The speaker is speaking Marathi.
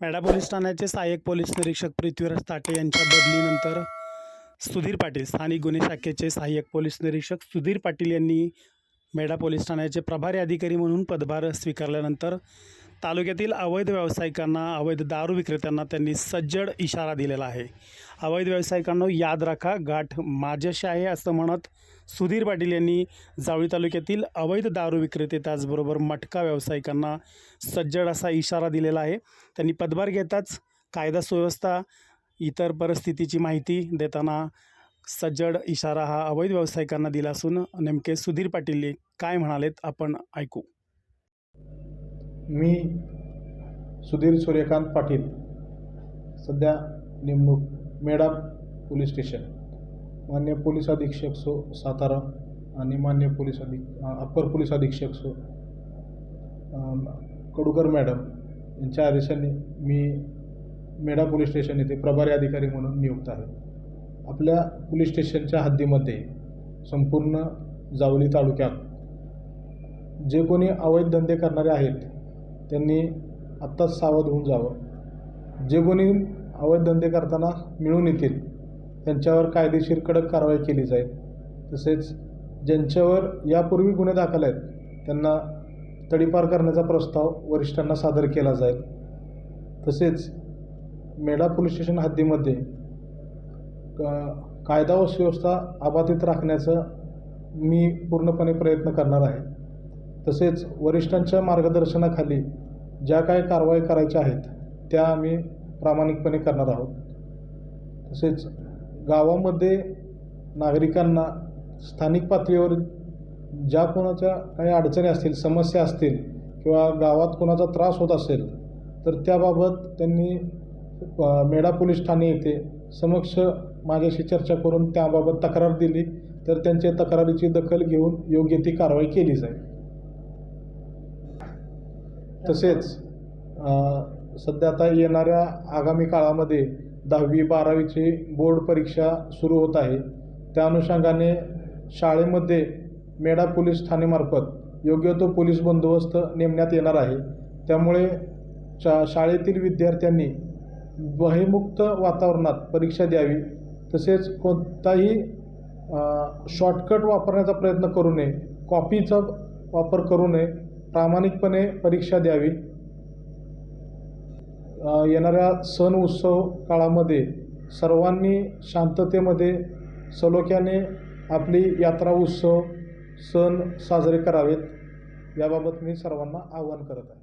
मेढा पोलीस ठाण्याचे सहाय्यक पोलीस निरीक्षक पृथ्वीराज ताटे यांच्या बदलीनंतर सुधीर पाटील स्थानिक गुन्हे शाखेचे सहाय्यक पोलीस निरीक्षक सुधीर पाटील यांनी मेढा पोलीस ठाण्याचे प्रभारी अधिकारी म्हणून पदभार स्वीकारल्यानंतर तालुक्यातील अवैध व्यावसायिकांना अवैध दारू विक्रेत्यांना त्यांनी सज्जड इशारा दिलेला आहे. अवैध व्यावसायिकांनो याद राखा गाठ माझ्याशी आहे असं म्हणत सुधीर पाटील यांनी जावळी तालुक्यातील अवैध दारू विक्रेते त्याचबरोबर मटका व्यावसायिकांना सज्जड असा इशारा दिलेला आहे. त्यांनी पदभार घेताच कायदा सुव्यवस्था इतर परिस्थितीची माहिती देताना सज्जड इशारा हा अवैध व्यावसायिकांना दिला असून नेमके सुधीर पाटील काय म्हणालेत आपण ऐकू. मी सुधीर सूर्यकांत पाटील सध्या नेमणूक मेडा पोलीस स्टेशन. मान्य पोलीस अधीक्षक सो सातारा आणि मान्य पोलीस अधिक अप्पर पोलीस अधीक्षक सो कडूकर मॅडम यांच्या आदेशाने मी मेढा पोलीस स्टेशन येथे प्रभारी अधिकारी म्हणून नियुक्त आहे. आपल्या पोलीस स्टेशनच्या हद्दीमध्ये संपूर्ण जावली तालुक्यात जे कोणी अवैध धंदे करणारे आहेत त्यांनी आत्ताच सावध होऊन जावं. जे कोणी अवैध धंदे करताना मिळून येतील त्यांच्यावर कायदेशीर कडक कारवाई केली जाईल. तसेच ज्यांच्यावर यापूर्वी गुन्हे दाखल आहेत त्यांना तडीपार करण्याचा प्रस्ताव वरिष्ठांना सादर केला जाईल. तसेच मेढा पोलीस स्टेशन हद्दीमध्ये कायदा व सुव्यवस्था अबाधित राखण्याचं मी पूर्णपणे प्रयत्न करणार आहे. तसेच वरिष्ठांच्या मार्गदर्शनाखाली ज्या काही कारवाई करायच्या आहेत त्या आम्ही प्रामाणिकपणे करणार आहोत. तसेच गावामध्ये नागरिकांना स्थानिक पातळीवर ज्या कोणाच्या काही अडचणी असतील समस्या असतील किंवा गावात कोणाचा त्रास होत असेल तर त्याबाबत त्यांनी मेढा पोलीस ठाणे येथे समक्ष माझ्याशी चर्चा करून त्याबाबत तक्रार दिली. तर त्यांच्या तक्रारीची दखल घेऊन योग्य ती कारवाई केली जाईल. तसेच सध्या आता येणाऱ्या आगामी काळामध्ये दहावी बारावीची बोर्ड परीक्षा सुरू होत आहे. त्या अनुषंगाने शाळेमध्ये मेढा पोलीस ठाणेमार्फत योग्य तो पोलीस बंदोबस्त नेमण्यात येणार आहे. त्यामुळे शा शाळेतील विद्यार्थ्यांनी भयमुक्त वातावरणात परीक्षा द्यावी तसेच कोणताही शॉर्टकट वापरण्याचा प्रयत्न करू नये कॉपीचा वापर करू नये प्रामाणिकपणे परीक्षा द्यावी. येणाऱ्या सण उत्सव काळामध्ये सर्वांनी शांततेमध्ये सलोख्याने आपली यात्रा उत्सव सण साजरे करावेत. याबाबत मी सर्वांना आवाहन करत आहे.